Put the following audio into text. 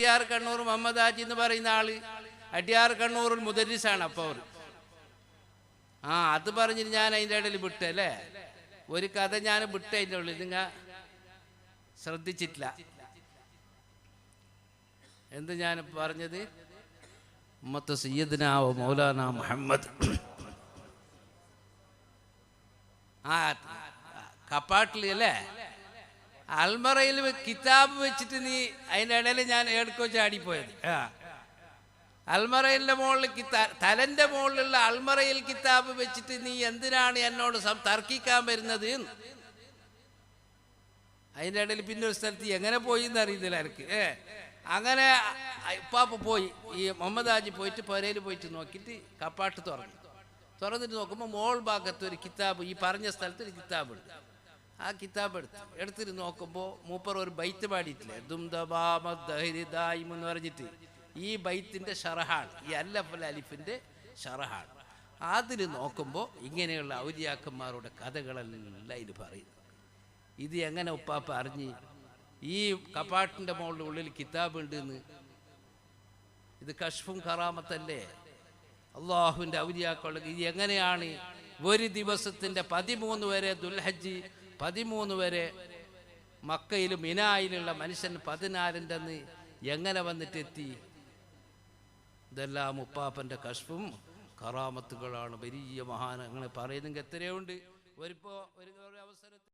അട്ടിയാർ കണ്ണൂർ മുഹമ്മദ് ഹാജി എന്ന് പറയുന്ന ആൾ. അടിയാർ കണ്ണൂറിൽ മുദരിസാണ് അപ്പോൾ അവർ ആ അത് പറഞ്ഞിട്ട് ഞാൻ അതിന്റെ ഇടയിൽ വിട്ടു അല്ലേ? ഒരു കഥ ഞാൻ വിട്ടു അതിന്റെ ഉള്ളിൽ. നിങ്ങൾ ശ്രദ്ധിച്ചിട്ടില്ല. എന്ത് ഞാൻ പറഞ്ഞത്? ഉമ്മത്ത് സയ്യദിനാവോ മൗലാന മുഹമ്മദ്. ആ കപ്പാട്ടിൽ അല്ലേ? അൽമറയിൽ കിതാബ് വെച്ചിട്ട് നീ അതിന്റെ ഇടയിൽ ഞാൻ ഏടുക്കോ ചാടിപ്പോയത് ആ. അൽമറയിലെ മുകളിൽ കിതാ തലന്റെ മുകളിലുള്ള അൽമറയിൽ കിതാബ് വെച്ചിട്ട് നീ എന്തിനാണ് എന്നോട് തർക്കിക്കാൻ വരുന്നത്. അതിന്റെ ഇടയിൽ പിന്നെ ഒരു സ്ഥലത്ത് എങ്ങനെ പോയി എന്ന് അറിയുന്നില്ല എനിക്ക് ഏ. അങ്ങനെ ഇപ്പാപ്പ പോയി. ഈ മുഹമ്മദ് ഹാജി പോയിട്ട് പുരയിൽ പോയിട്ട് നോക്കിയിട്ട് കപ്പാട്ട് തുറന്നു. തുറന്നിട്ട് നോക്കുമ്പോൾ മോൾ ഭാഗത്ത് ഒരു കിതാബ് ഈ പറഞ്ഞ സ്ഥലത്ത് ഒരു കിതാബ് ഉണ്ട്. ആ കിതാബ് എടുത്ത് എടുത്തിട്ട് നോക്കുമ്പോൾ മൂപ്പർ ഒരു ബൈത്ത് പാടിയിട്ടില്ലേ? ദുംദബാമദ്ദായിം എന്ന് പറഞ്ഞിട്ട്. ഈ ബൈത്തിന്റെ ഷറഹാണ് ഈ അല്ലഫൽ അലിഫിന്റെ ഷറഹാണ്. അതിൽ നോക്കുമ്പോൾ ഇങ്ങനെയുള്ള ഔര്യാക്കന്മാരുടെ കഥകളെല്ലാം ഇതിൽ പറയുന്നു. ഇത് എങ്ങനെ ഉപ്പാപ്പ അറിഞ്ഞ്? ഈ കപ്പാട്ടിന്റെ മുകളിൽ ഉള്ളിൽ കിതാബ് ഉണ്ടെന്ന്. ഇത് കഷ്ഫും കറാമത്തല്ലേ? അള്ളാഹുവിന്റെ ഔലിയാക്കളുടെ ഇത് എങ്ങനെയാണ്? ഒരു ദിവസത്തിന്റെ പതിമൂന്ന് വരെ ദുൽഹജ്ജ് പതിമൂന്ന് വരെ മക്കയിലും മിനായിലുള്ള മനുഷ്യൻ പതിനാലിന്റെ അന്ന് എങ്ങനെ വന്നിട്ടെത്തി? ഇതെല്ലാം ഉപ്പാപ്പന്റെ കഷ്പും കറാമത്തുകളാണ്. വലിയ മഹാനങ്ങൾ പറയുന്നെങ്കിൽ എത്രയുണ്ട് ഒരിപ്പോൾ ഒരു ഒരു അവസരത്തിൽ